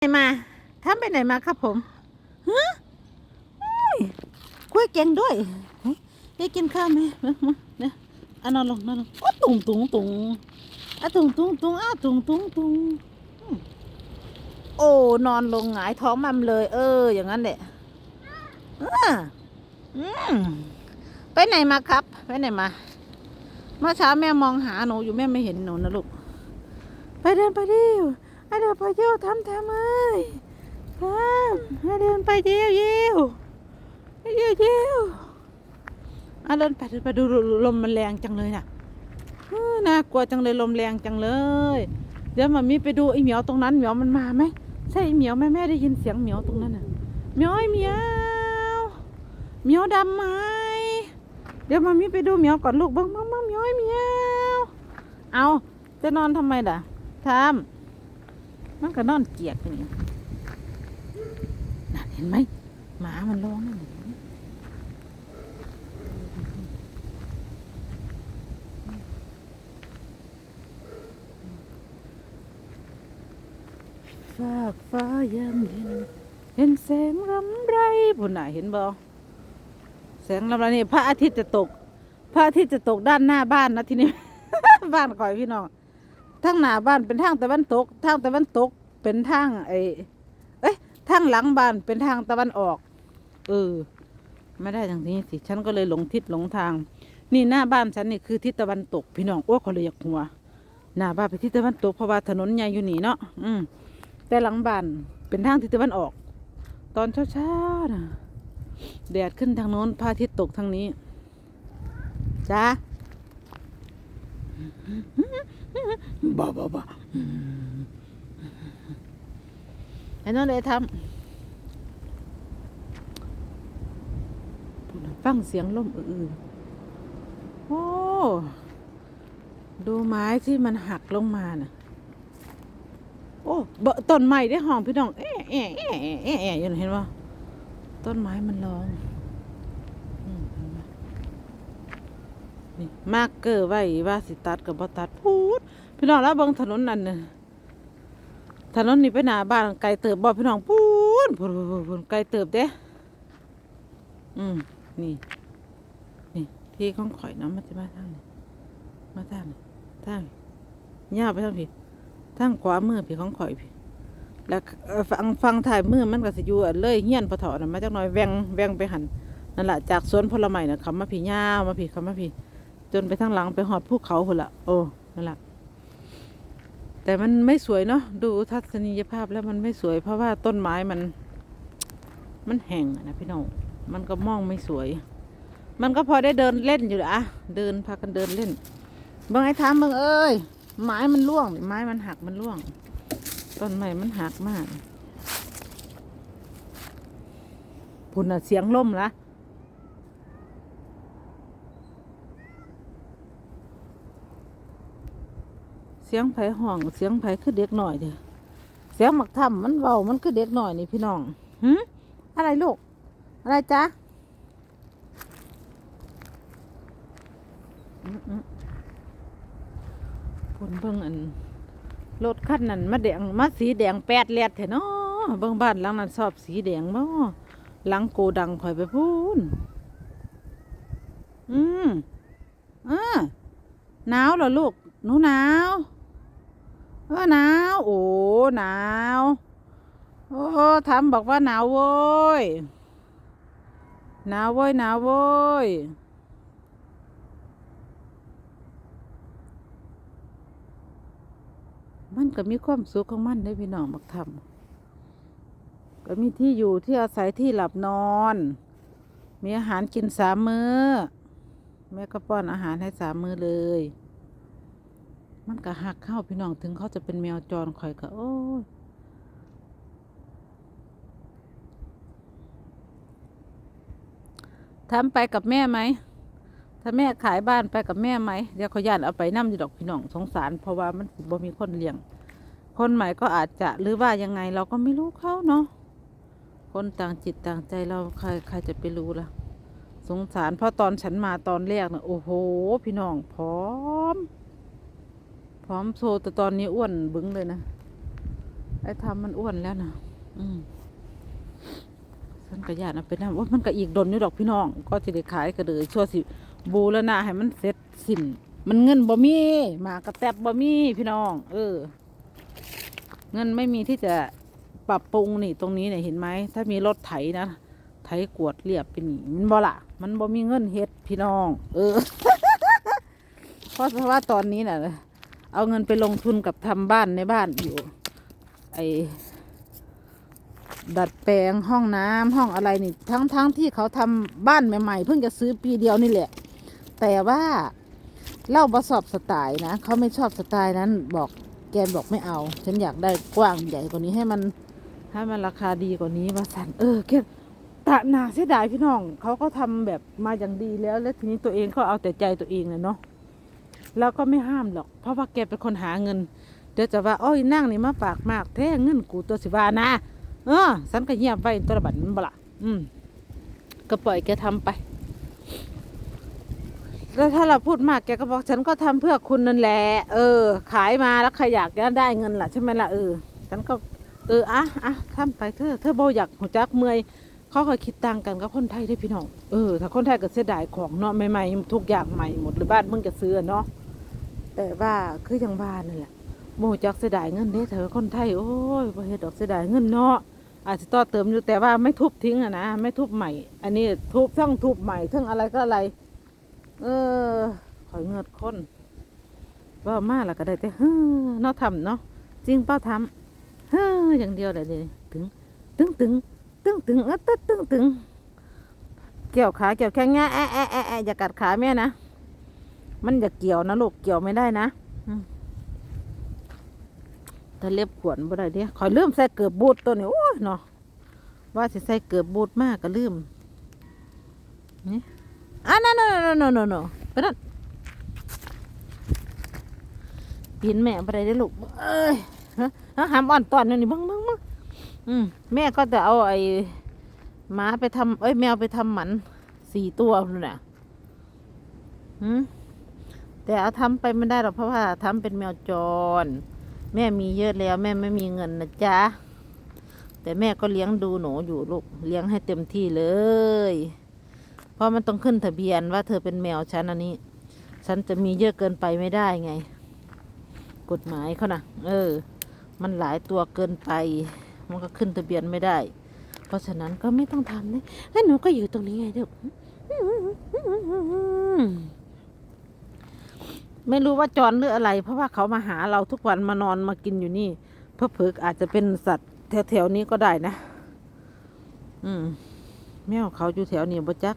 ไหนมาทำไปไหนมาครับผมฮะอุ้ยคุยเก่งด้วยได้กินข้าวไหมมาเนี่ยอะนอนลงนอนลงโอ้ตุงตุงตุงอะตุงตุงตุงอะตุงตุงตุงโอ้นอนลงหงายท้องมันเลย เออ อย่างนั้นแหละอ่าอืมไปไหนมาครับ ไปไหนมา เมื่อเช้าแม่มองหาหนูอยู่แม่ไม่เห็นหนูนะลูก ไปเดินไปดิว ให้เดินไปเยี่ยวทำทำเอ้ยทำให้เดินไปเยี่ยวเยี่ยวเยี่ยวเยี่ยวอะเดินไปเดินไปดูลมมันแรงจังเลยน่ะน่ากลัวจังเลยลมแรงจังเลย เดี๋ยวมามีไปดูไอ้เหมียวตรงนั้นเหมียวมันมาไหมใช่ไอ้เหมียวไหมแม่ได้ยินเสียงเหมียวตรงนั้นน่ะเหมียวไอ้เหมียวเหมียวดำไหมเดี๋ยวมามีไปดูเหมียวก่อนลูกบ้างบ้างบ้างเหมียวไอ้เหมียวเอาจะนอนทำไมล่ะทำ มันก็นอนเกียกอย่างนี้น่ะเห็นไหมหมามันร้องนั่นเห็นไหมฟากฟ้ายามเย็นเห็นแสงรำไรบุญน่ะเห็นบ่แสงรำไรนี่พระอาทิตย์จะตก พระอาทิตย์จะตกด้านหน้าบ้านนะทีนี้ บ้านก่อยพี่น้อง ทางหน้าบ้านเป็นทางตะวันตก ทางตะวันตกเป็นทางไอ้เอ้ยทางหลังบ้านเป็นทางตะวันออก เออ ไม่ได้ทางนี้สิ ฉันก็เลยหลงทิศหลงทาง นี่หน้าบ้านฉันนี่คือทิศตะวันตก พี่น้องอ้เขาเลยอยากหัว หน้าบ้านไปทิศตะวันตกเพราะว่าถนนใหญ่อยู่นี่เนาะ อืม แต่หลังบ้านเป็นทางทิศตะวันออก ตอนเช้าๆนะแดดขึ้นทางโน้นพระอาทิตย์ตกทางนี้ จ้า บ้าบ้าบ้าไอ้นั่นเลยทำฟังเสียงลมอื่นโอ้ ดูไม้ที่มันหักลงมาน่ะ โอ้เบต้นไม้ได้ห้องพี่น้อง เอ๊ะเอ๊ะเอ๊ะเอ๊ะเอ๊ะเอ๊ะเห็นว่าต้นไม้มันร้องนี่มากเกอร์ไว้ว่าสิตัดกับบ่ตัดพูด พี่น้องแล้วเบางถนนนั่นน่ะถนนนี่ไปหน้าบ้านไกลเติบบ่พี่น้องพูนพูนพูนไกลเติบเด้อืมนี่ นี่ ที่ของข่อยเนาะมันจะมาทางนี้มาทางนี้ทางนี้ย่าวไปทางผิดทางขวามือพี่ของข่อยพี่แล้วฟังฟังถ่ายมือมันก็สิอยู่อันเลยเฮียนพอถอนะมาจักหน่อยแวงแวงไปหันนั่นแหละจากสวนผลไม้น่ะเขามาพี่ย่าวมาพี่เขามาพี่จนไปทางหลังไปหอดภูเขาพุ่นละโอ้นั่นแหละ แต่มันไม่สวยเนาะดูทัศนียภาพแล้วมันไม่สวย เพราะว่าต้นไม้มัน มันแห้งนะพี่น้องมันก็มองไม่สวย มันก็พอได้เดินเล่นอยู่อะเดินพากันเดินเล่นเบิ่งไอ้ทามเบิ่งเอ้ยไม้มันร่วงไม้มันหักมันร่วง ต้นไม้มันหักมากพุ่นน่ะเสียงล่มละ สียงไผห้องเสียงไผคือเด็กหน่อยเด้อเสียงหมักทำมันเบามันคือเด็กหน่อยนี่พี่น้องหืมอะไรลูก อะไรจ๊ะอื้ออื้อพุ่นเบิ่งอันรถคันนั้นมาแดงมาสีแดงแปดเลดเถอะเนาะเบิ่งบ้านหลังนั้นชอบสีแดงบ่หลังโกดังข่อยไปพูนอืมอ่าหนาวเหรอลูกหนูหนาว เออหนาวโอ้หนาวโอ้ทำบอกว่าหนาวโว้ยหนาวโว้ยหนาวโว้ยมันก็มีความสุขของมันได้พี่น้องบักทำก็มีที่อยู่ที่อาศัยที่หลับนอน มีอาหารกินสามมือ้อ แม่ก็ป้อนอาหารให้สามมื้อเลย มันก็หักเข้าพี่น้องถึงเขาจะเป็นแมวจรคอยก็โอ้ทำไปกับแม่ไหม ถ้าแม่ขายบ้านไปกับแม่ไหม เดี๋ยวเขาย่านเอาไปนั่อยู่ดอกพี่น้องสงสาร เพราะว่ามันบ่มีคนเลี้ยง คนใหม่ก็อาจจะหรือว่ายังไงเราก็ไม่รู้เขาเนาะ คนต่างจิตต่างใจเราใครใครจะไปรู้ล่ะ สงสารเพราะตอนฉันมาตอนแรกนะโอ้โห พี่น้องพร้อม ร้อมโซแต่ตอนนี้อ้วนบึ้งเลยนะ ไอ้ทำมันอ้วนแล้วนะอืมฉันก็ยานเอาไปนะว่ามันก็อีกดนอยู่ดอกพี่น้อง ก็สิได้ขายก็เลยชั่วสิบูแล้วนะให้มันเสร็จสิ้นมันเงินบ่มีหมากระแตบบ่มีพี่น้อง เออ เงินไม่มีที่จะปรับปรุงนี่ตรงนี้เนี่ยเห็นไหมถ้ามีรถไถนะไถกวดเรียบเป็นนี่มันบ่ละมันบ่มีเงินเฮ็ดพี่น้อง เออเพราะว่าตอนนี้น่ะ เอาเงินไปลงทุนกับทำบ้านในบ้านอยู่ ไอดัดแปลงห้องน้ำห้องอะไรนี่ ทั้งทั้งที่เขาทำบ้านใหม่ๆ เพิ่งจะซื้อปีเดียวนี่แหละ แต่ว่าเล่าประสอบสไตล์นะเขาไม่ชอบสไตล์นั้นบอกแกนบอกไม่เอา ฉันอยากได้กว้างใหญ่กว่านี้ให้มันให้มันราคาดีกว่านี้ว่าสั่นเออแกตะหนาเสียดายพี่น้องเขาก็ทำแบบมาอย่างดีแล้ว แล้วทีนี้ตัวเองก็เอาแต่ใจตัวเองเลยเนาะ แล้วก็ไม่ห้ามหรอก เพราะว่าแกเป็นคนหาเงิน เดี๋ยวจะว่าโอ้ยนั่งนี่มาปากมากแท้เงินกูตัวสิบานะเออฉันก็เงียบไว้ตัวบัดมันบละอืมก็ปล่อยแกทำไป แล้วถ้าเราพูดมากแกก็บอกฉันก็ทำเพื่อคุณนั่นแหละ เออ ขายมาแล้วใครอยากได้เงินล่ะใช่ไหมล่ะเออ ฉันก็ เอออะอะทำไปเธอเธอบ่อยากหัวจักเมื่อยเขาเคยคิดต่างกันกับคนไทยได้พี่น้อง เออ ถ้าคนไทยก็เสียดายของเนาะใหม่ๆทุกอย่างใหม่หมดหรือบ้านมึงจะซื้อเนาะ แต่ว่าคืออย่างบ้านนั่นแหละโมจักเสียดายเงินเด้เธอคนไทยโอ้ยบ่เฮ็ดดอกเสียดายเงินเนาะอาจจะต่อเติมอยู่แต่ว่าไม่ทุบทิ้งอะนะไม่ทุบใหม่ อันนี้ทุบทั้งทุบใหม่ทั้งอะไรก็อะไร เออขอยเงิดคนว่ามาแล้วก็ได้แต่เฮ้อเนาะทำเนาะจริงเป้าทำเฮ้ออย่างเดียวเลยนี่ถึง ตึงตึงตึงตึงเออตึงตึงตึงเกี่ยวขาเกี่ยวแข้งแง่แอแอะแอะแอะอย่ากัดขาแม่นะ มันอย่าเกี่ยวนะลูกเกี่ยวไม่ได้นะถ้าเล็บขวนบ่ได้เด้ขอยลืมใส่เกือบบูทตัวนี้โอ้ยเนาะว่าสิใส่เกือบบูทมากก็ลืมนี่อะนั่นนั่นนั่นนั่นนั่นนั่นไปนั่นปีนแม่ไปได้ลูกเอ้ยฮะหามอ่อนตอนนี่บังบังบังอืมแม่ก็จะเอาไอ้หมาไปทำเอ้ยแมวไปทำหมันสี่ตัวนู่นน่ะอืม แต่เอาทำไปไม่ได้หรอกเพราะว่าทำเป็นแมวจร แม่มีเยอะแล้ว แม่ไม่มีเงินนะจ๊ะ แต่แม่ก็เลี้ยงดูหนูอยู่ลูกเลี้ยงให้เต็มที่เลย เพราะมันต้องขึ้นทะเบียนว่าเธอเป็นแมวฉันอันนี้ ฉันจะมีเยอะเกินไปไม่ได้ไง กฎหมายเขานะเออ มันหลายตัวเกินไป มันก็ขึ้นทะเบียนไม่ได้ เพราะฉะนั้นก็ไม่ต้องทำเลยแล้วหนูก็อยู่ตรงนี้ไงเด็ก ไม่รู้ว่าจรหรืออะไร เพราะว่าเขามาหาเราทุกวันมานอนมากินอยู่นี่เพื่อเพิกอาจจะเป็นสัตว์แถวๆนี้ก็ได้นะ อืมแมวเขาอยู่แถวนี้บ่จัก